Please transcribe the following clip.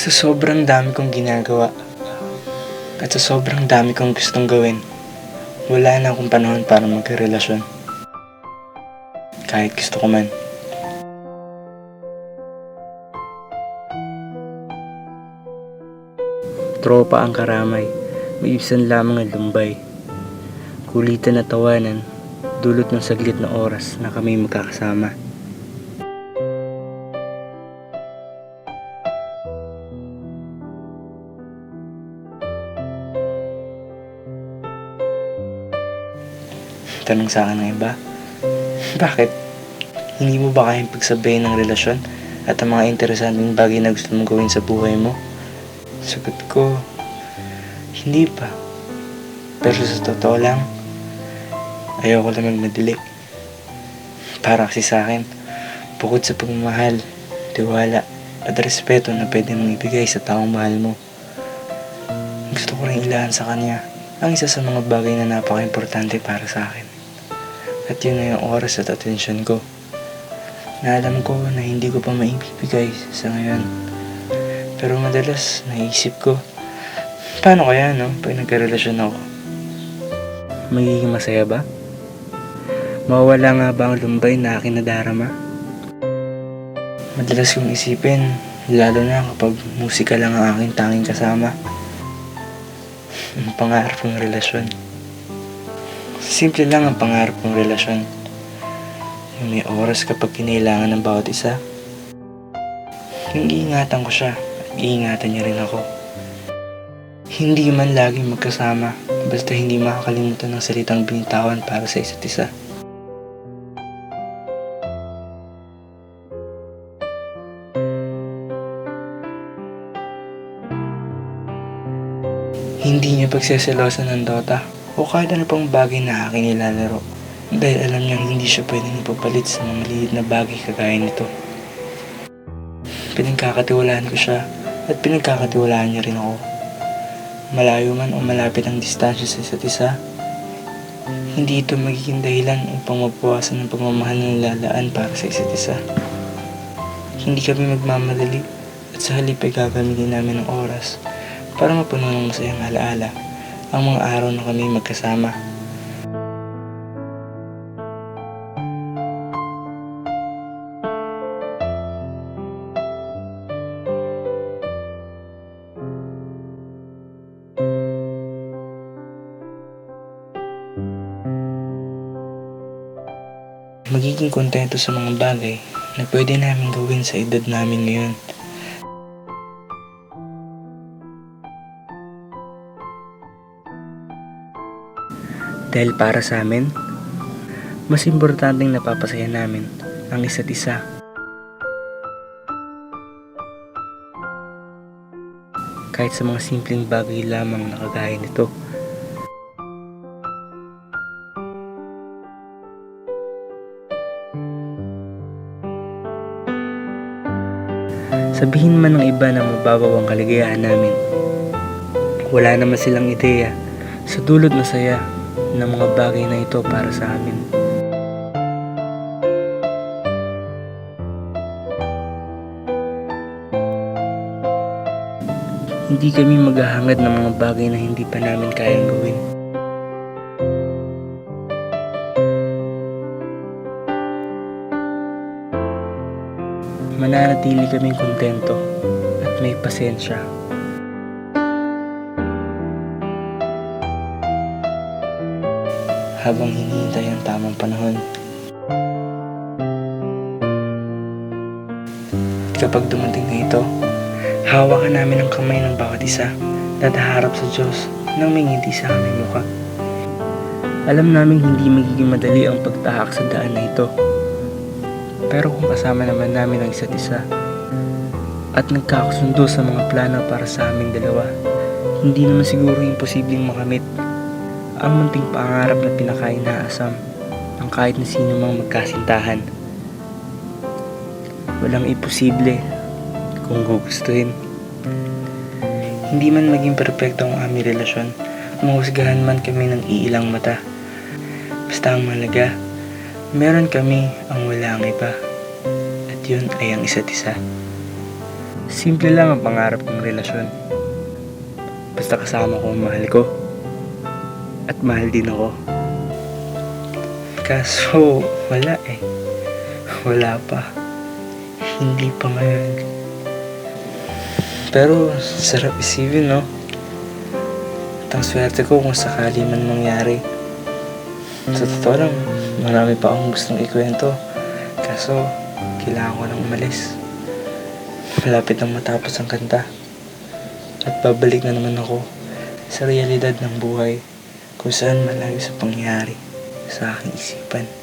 Sa sobrang dami kong ginagawa at sa sobrang dami kong gustong gawin, wala na akong panahon para magkarelasyon. Kahit gusto ko man. Tropa ang karamay, may ibsan lamang ang lumbay. Kulitan na tawanan, dulot ng saglit na oras na kami magkakasama. Tanong sa akin ng iba, bakit? Hindi mo ba kayang pagsabayin ng relasyon at ang mga interesanting bagay na gusto mong gawin sa buhay mo? Sagot ko, hindi pa. Pero sa totoo lang, ayoko lang magmadali. Para kasi sa akin, bukod sa pagmamahal, tiwala, at respeto na pwede mong ibigay sa taong mahal mo, gusto ko rin ilahan sa kanya ang isa sa mga bagay na napaka-importante para sa akin. At yun na yung oras at atensyon ko. Na alam ko na hindi ko pa maibibigay sa ngayon. Pero madalas naisip ko, paano kaya no, pag nagkarelasyon ako? Magiging masaya ba? Mawala nga ba ang lumbay na akin nadarama? Madalas kong isipin, lalo na kapag musika lang ang aking tanging kasama. Ang pangarap kong relasyon. Simple lang ang pangarap kong relasyon. Yung may oras kapag kinailangan ng bawat isa. Yung iingatan ko siya at iingatan niya rin ako. Hindi man laging magkasama, basta hindi makakalimutan ng salitang binitawan para sa isa't isa. Hindi niya pagseselosan ng Dota o kahit ano pang bagay na aking nilalaro dahil alam niyang hindi siya pwedeng ipapalit sa mga maliit na bagay kagaya nito. Pinagkakatiwalaan ko siya at pinagkakatiwalaan niya rin ako. Malayo man o malapit ang distansya sa isa't isa, hindi ito magiging dahilan upang mabawasan ng pagmamahal na nilalaan para sa isa't isa. Hindi kami magmamadali at sa halip ay gagamitin namin ng oras para mapuno ng masayang alaala ang mga araw na kami magkasama. Magiging kontento sa mga bagay na pwede namin gawin sa edad namin ngayon. Dahil para sa amin, mas importanteng napapasaya namin ang isa't isa. Kahit sa mga simpleng bagay lamang na kagaya nito. Sabihin man ng iba na mababaw ang kaligayahan namin. Wala naman silang ideya sa dulot na saya ng mga bagay na ito para sa amin. Hindi kami maghahangad ng mga bagay na hindi pa namin kayang gawin. Mananatili kaming kontento at may pasensya habang hinihintay ang tamang panahon. At kapag dumating na ito, hawakan namin ang kamay ng bawat isa at haharap sa Diyos nang may ngiti sa aming mukha. Alam namin hindi magiging madali ang pagtahak sa daan na ito. Pero kung kasama naman namin ang isa't isa at nagkakasundo sa mga plano para sa aming dalawa, hindi naman siguro imposibleng makamit ang munting pangarap na pinakain na asam ng kahit na sino mang magkasintahan. Walang imposible kung gugustuhin. Hindi man maging perpekto ang aming relasyon, mahusgahan man kami ng iilang mata. Basta ang malaga, meron kami ang wala ang iba. At yun ay ang isa't isa. Simple lang ang pangarap kong relasyon. Basta kasama ko ang mahal ko. At mahal din ako. Kaso, wala eh. Wala pa. Hindi pa ngayon. Pero, sarap isipin, no? At ang swerte ko kung sakali man mangyari. Sa totoo lang, marami pa akong gustong ikwento. Kaso, kailangan ko nang umalis. Malapit nang matapos ang kanta. At babalik na naman ako sa realidad ng buhay kung saan malayo sa pangyari sa aking isipan.